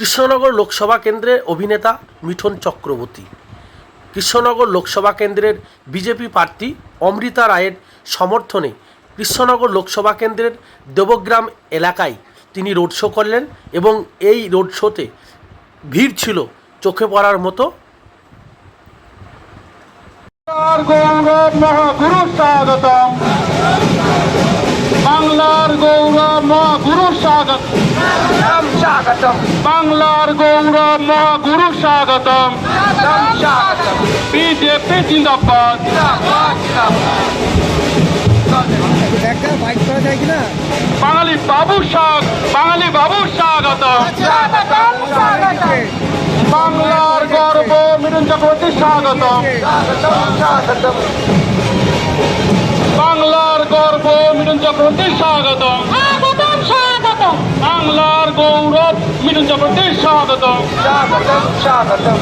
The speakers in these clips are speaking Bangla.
কৃষ্ণনগর লোকসভা কেন্দ্রের অভিনেতা মিঠুন চক্রবর্তী। কৃষ্ণনগর লোকসভা কেন্দ্রের বিজেপি প্রার্থী অমৃতা রায়ের সমর্থনে কৃষ্ণনগর লোকসভা কেন্দ্রের দেবগ্রাম এলাকায় তিনি রোড শো করলেন এবং এই রোড শোতে ভিড় ছিল চোখে পড়ার মতো। বাংলার গৌরব মহাগুরু স্বাগত স্বাগতম। বাংলার গৌরব মহাগুরু স্বাগতম। স্বাগতম বিজেপি জিন্দাবাদ। একটা বাইক করা যায় কিনা? বাঙালি বাবু স্বাগ বাঙালি বাবু স্বাগতম। স্বাগতম স্বাগতম। বাংলার গর্ব মিঠুন চক্রবর্তী স্বাগতম। স্বাগতম বাংলার গর্ব মিঠুন চক্রবর্তী স্বাগতম। বাংলার গৌরব। মিঠুন চক্রবর্তী স্বাগত। স্বাগতম স্বাগতম।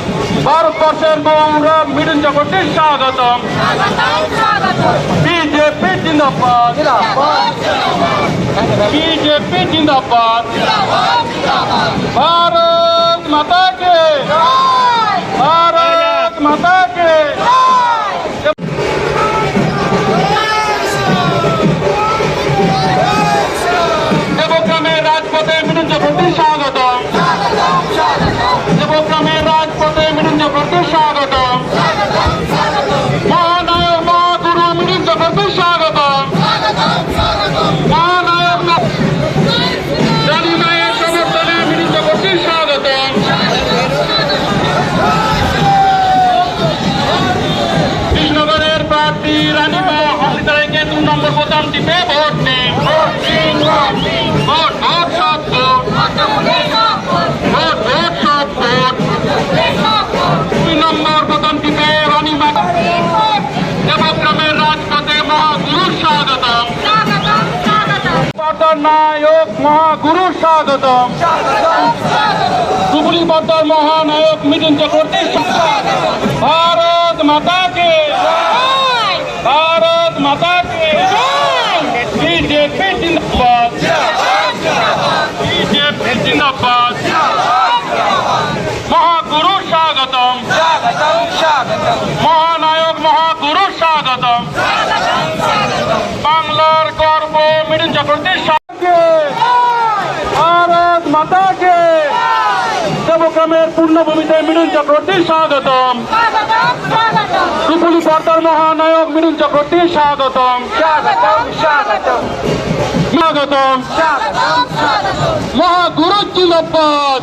ভারতবর্ষের গৌরব মিঠুন চক্রবর্তী স্বাগতম স্বাগতম স্বাগতম বিজেপি জিন্দাবাদ। বিজেপি জিন্দাবাদ। ভারত মাতা নম্বর বোতাম টিপে ভোট দিন ভোট ভোট সব ভোট। ভোট ভোট সব ভোট। দুই নম্বর বোতাম টিপে রানী মা দেবগ্রামের রাজপথে মহাগুরু স্বাগতম। নায়ক স্বাগতম। ডুবুলি মহানায়ক মিঠুন চক্রবর্তী। ভারত মাতা কে ভারত মাতা কে বিজেপি জিন্দাবাদ বিজেপি জিন্দাবাদ মহাগুরু স্বাগতম মহানায়ক মহাগুরু স্বাগতম। বাংলার গর্ব মিঠুন চক্রবর্তী স্বাগতকে ভারত মাতা কে দেবগ্রামের পূর্ণভূমিতে মিঠুন চক্রবর্তী স্বাগতম রূপুলি পর্দার মহানায়ক মিঠুন চক্রবর্তী স্বাগতম। স্বাগতম স্বাগতম মহাগুরু জিন্দাবাদ